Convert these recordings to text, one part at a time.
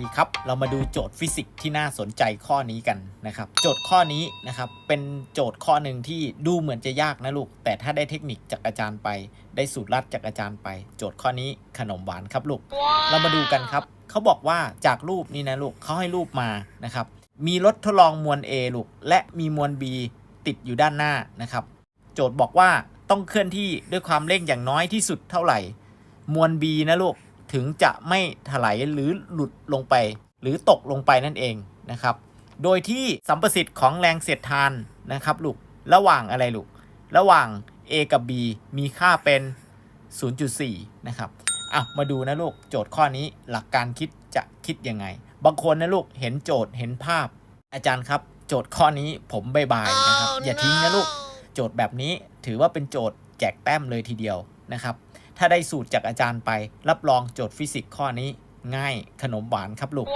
ดีครับ เรามาดูโจทย์ฟิสิกส์ที่น่าสนใจข้อนี้กันนะครับ โจทย์ข้อนี้นะครับ เป็นโจทย์ข้อหนึ่งที่ดูเหมือนจะยากนะลูก แต่ถ้าได้เทคนิคจากอาจารย์ไป ได้สูตรลัดจากอาจารย์ไป โจทย์ข้อนี้ขนมหวานครับลูก เรามาดูกันครับ เขาบอกว่าจากรูปนี้นะลูกเขาให้รูปมานะครับ มีรถทดลองมวล A ลูก และมีมวล B ติดอยู่ด้านหน้านะครับ โจทย์บอกว่าต้องเคลื่อนที่ด้วยความเร่งอย่างน้อยที่สุดเท่าไหร่ มวล B นะลูก ถึงจะไม่ถลายหรือหลุดลงไป หรือตกลงไปนั่นเองนะครับ โดยที่สัมประสิทธิ์ของแรงเสียดทานนะครับลูกระหว่างอะไรลูกระหว่าง A กับ B มีค่าเป็น 0.4 นะครับอะมาดูนะลูกโจทย์ข้อนี้หลักการคิดจะคิดยังไง บางคนนะลูกเห็นโจทย์เห็นภาพ อาจารย์ครับ โจทย์ข้อนี้ผมบายบายนะครับ อย่าทิ้งนะลูก โจทย์แบบนี้ถือว่าเป็นโจทย์แจกแต้มเลยทีเดียวนะครับ ถ้าได้สูตรจากอาจารย์ไป รับรองโจทย์ฟิสิกส์ข้อนี้ง่ายขนมหวานครับลูก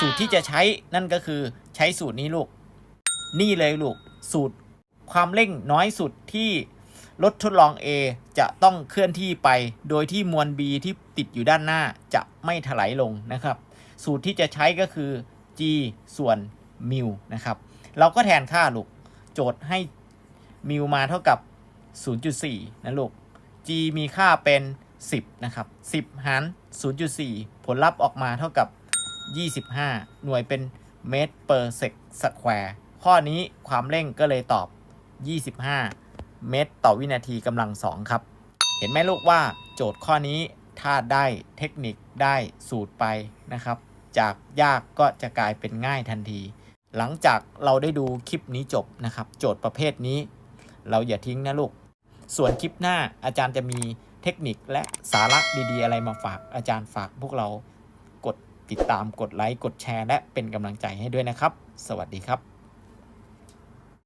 สูตรที่จะใช้นั่นก็คือใช้สูตรนี้ลูก นี่เลยลูก สูตรความเร่งน้อยสุดที่รถทดลอง A จะต้องเคลื่อนที่ไป โดยที่มวล B ที่ติดอยู่ด้านหน้าจะไม่ถลายลงนะครับ สูตรที่จะใช้ก็คือ g ส่วนมิวนะครับ เราก็แทนค่าลูก โจทย์ให้มิวมาเท่ากับ 0.4 นะลูก g มีค่าเป็น 10 นะครับ 10 หาร 0.4 ผลลัพธ์ออกมาเท่ากับ 25 หน่วยเป็นเมตร per sec square ข้อนี้ความเร่งก็เลยตอบ 25 เมตรต่อวินาทีกำลัง 2 ครับ เห็นไหมลูกว่าโจทย์ข้อนี้ถ้าได้เทคนิคได้สูตรไปนะครับ จากยากก็จะกลายเป็นง่ายทันที หลังจากเราได้ดูคลิปนี้จบนะครับ โจทย์ประเภทนี้ เราอย่าทิ้งนะลูก ส่วนคลิปหน้าอาจารย์จะมีเทคนิคและสาระดีๆ อะไรมาฝากอาจารย์ฝากพวกเรากดติดตามกดไลค์กดแชร์ และเป็นกำลังใจให้ด้วยนะครับ สวัสดีครับ